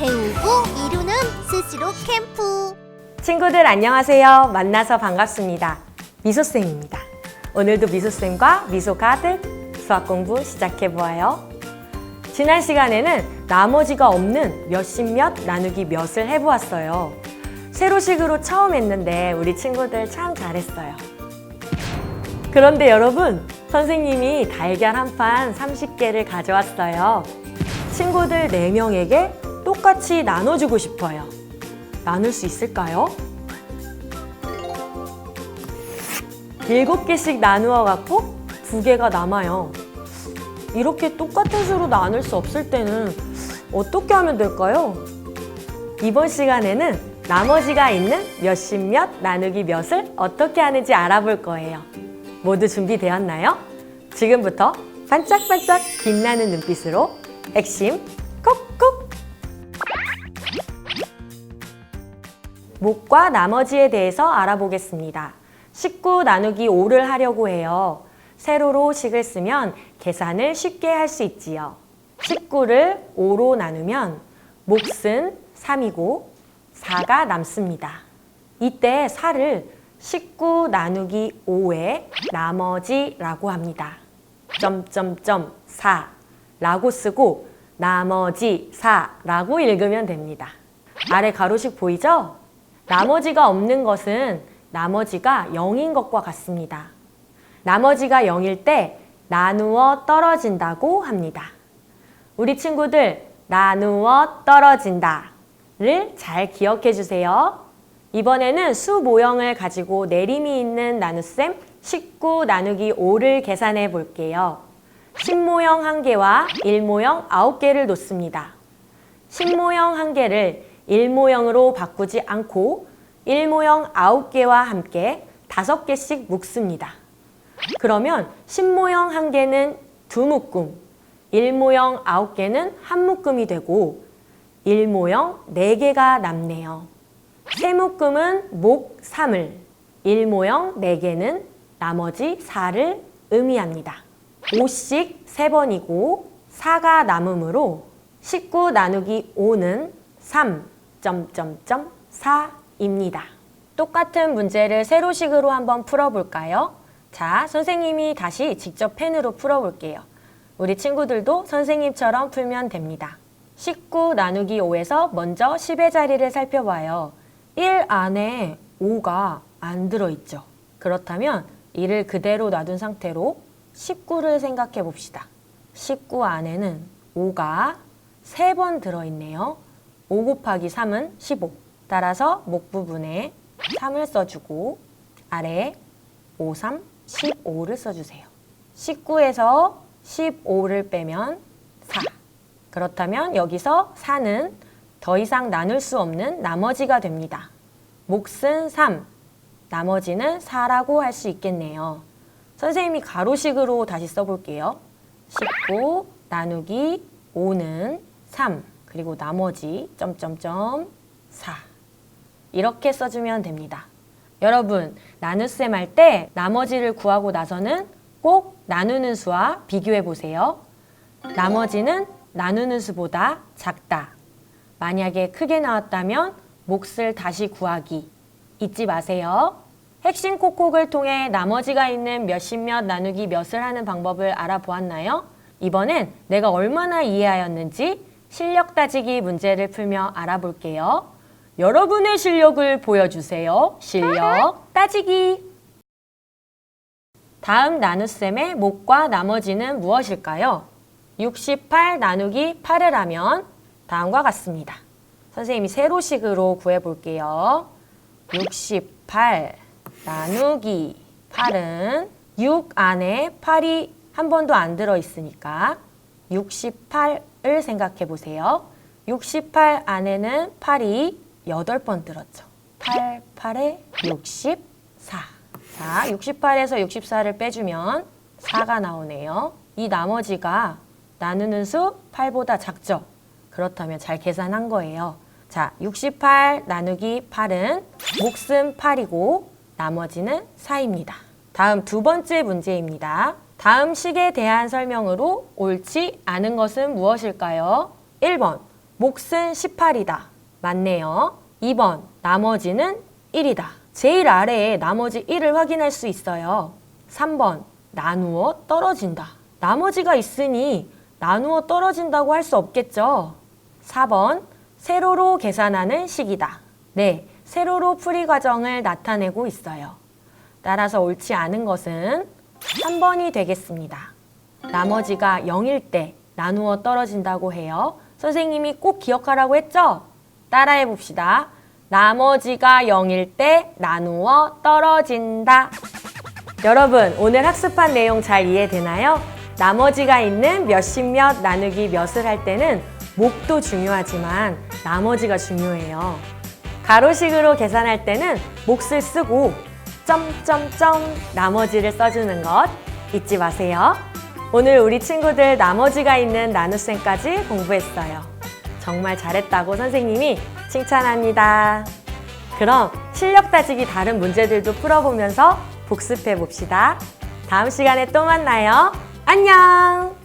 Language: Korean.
배우고 이루는 스스로 캠프. 친구들 안녕하세요. 만나서 반갑습니다. 미소쌤입니다. 오늘도 미소쌤과 미소 가득 수학 공부 시작해 보아요. 지난 시간에는 나머지가 없는 몇십 몇 나누기 몇을 해보았어요. 세로식으로 처음 했는데 우리 친구들 참 잘했어요. 그런데 여러분, 선생님이 달걀 한 판 30개를 가져왔어요. 친구들 4명에게 똑같이 나눠주고 싶어요. 나눌 수 있을까요? 일곱 개씩 나누어 갖고 두 개가 남아요. 이렇게 똑같은 수로 나눌 수 없을 때는 어떻게 하면 될까요? 이번 시간에는 나머지가 있는 몇십 몇 나누기 몇을 어떻게 하는지 알아볼 거예요. 모두 준비되었나요? 지금부터 반짝반짝 빛나는 눈빛으로 핵심 목과 나머지에 대해서 알아보겠습니다. 19 나누기 5를 하려고 해요. 세로로 식을 쓰면 계산을 쉽게 할 수 있지요. 19를 5로 나누면 몫은 3이고 4가 남습니다. 이때 4를 19 나누기 5의 나머지라고 합니다. 점점점 4라고 쓰고 나머지 4라고 읽으면 됩니다. 아래 가로식 보이죠? 나머지가 없는 것은 나머지가 0인 것과 같습니다. 나머지가 0일 때 나누어 떨어진다고 합니다. 우리 친구들 나누어 떨어진다를 잘 기억해 주세요. 이번에는 수 모형을 가지고 내림이 있는 나눗셈 19 나누기 5를 계산해 볼게요. 10모형 1개와 1모형 9개를 놓습니다. 10모형 1개를 1모형으로 바꾸지 않고 1모형 9개와 함께 5개씩 묶습니다. 그러면 10모형 1개는 두 묶음, 1모형 9개는 한 묶음이 되고 1모형 4개가 남네요. 세 묶음은 목 3을, 1모형 4개는 나머지 4를 의미합니다. 5씩 3번이고 4가 남으므로 19 나누기 5는 3, 점점점 4입니다. 똑같은 문제를 세로식으로 한번 풀어볼까요? 자, 선생님이 다시 직접 펜으로 풀어볼게요. 우리 친구들도 선생님처럼 풀면 됩니다. 19 나누기 5에서 먼저 10의 자리를 살펴봐요. 1 안에 5가 안 들어있죠. 그렇다면 이를 그대로 놔둔 상태로 19를 생각해 봅시다. 19 안에는 5가 3번 들어있네요. 5 곱하기 3은 15. 따라서 목 부분에 3을 써주고 아래에 5, 3, 15를 써주세요. 19에서 15를 빼면 4. 그렇다면 여기서 4는 더 이상 나눌 수 없는 나머지가 됩니다. 몫은 3, 나머지는 4라고 할 수 있겠네요. 선생님이 가로식으로 다시 써볼게요. 19 나누기 5는 3, 그리고 나머지 점점점 4. 이렇게 써주면 됩니다. 여러분, 나눗셈 할 때 나머지를 구하고 나서는 꼭 나누는 수와 비교해 보세요. 나머지는 나누는 수보다 작다. 만약에 크게 나왔다면 몫을 다시 구하기. 잊지 마세요. 핵심 콕콕을 통해 나머지가 있는 몇십 몇 나누기 몇을 하는 방법을 알아보았나요? 이번엔 내가 얼마나 이해하였는지 실력 따지기 문제를 풀며 알아볼게요. 여러분의 실력을 보여주세요. 실력 따지기. 다음 나눗셈의 목과 나머지는 무엇일까요? 68 나누기 8을 하면 다음과 같습니다. 선생님이 세로식으로 구해볼게요. 68 나누기 8은 6 안에 8이 한 번도 안 들어있으니까 68 을 생각해 보세요. 68 안에는 8이 8번 들었죠. 8, 8에 64. 자, 68에서 64를 빼주면 4가 나오네요. 이 나머지가 나누는 수 8보다 작죠? 그렇다면 잘 계산한 거예요. 자, 68 나누기 8은 몫은 8이고 나머지는 4입니다. 다음 두 번째 문제입니다. 다음 식에 대한 설명으로 옳지 않은 것은 무엇일까요? 1번 몫은 18이다. 맞네요. 2번, 나머지는 1이다. 제일 아래에 나머지 1을 확인할 수 있어요. 3번, 나누어 떨어진다. 나머지가 있으니 나누어 떨어진다고 할 수 없겠죠. 4번, 세로로 계산하는 식이다. 네, 세로로 풀이 과정을 나타내고 있어요. 따라서 옳지 않은 것은 3번이 되겠습니다. 나머지가 0일 때 나누어 떨어진다고 해요. 선생님이 꼭 기억하라고 했죠? 따라해 봅시다. 나머지가 0일 때 나누어 떨어진다. 여러분, 오늘 학습한 내용 잘 이해되나요? 나머지가 있는 몇십 몇 나누기 몇을 할 때는 목도 중요하지만 나머지가 중요해요. 가로식으로 계산할 때는 몫을 쓰고 점점점 나머지를 써주는 것 잊지 마세요. 오늘 우리 친구들 나머지가 있는 나눗셈까지 공부했어요. 정말 잘했다고 선생님이 칭찬합니다. 그럼 실력 따지기 다른 문제들도 풀어보면서 복습해 봅시다. 다음 시간에 또 만나요. 안녕!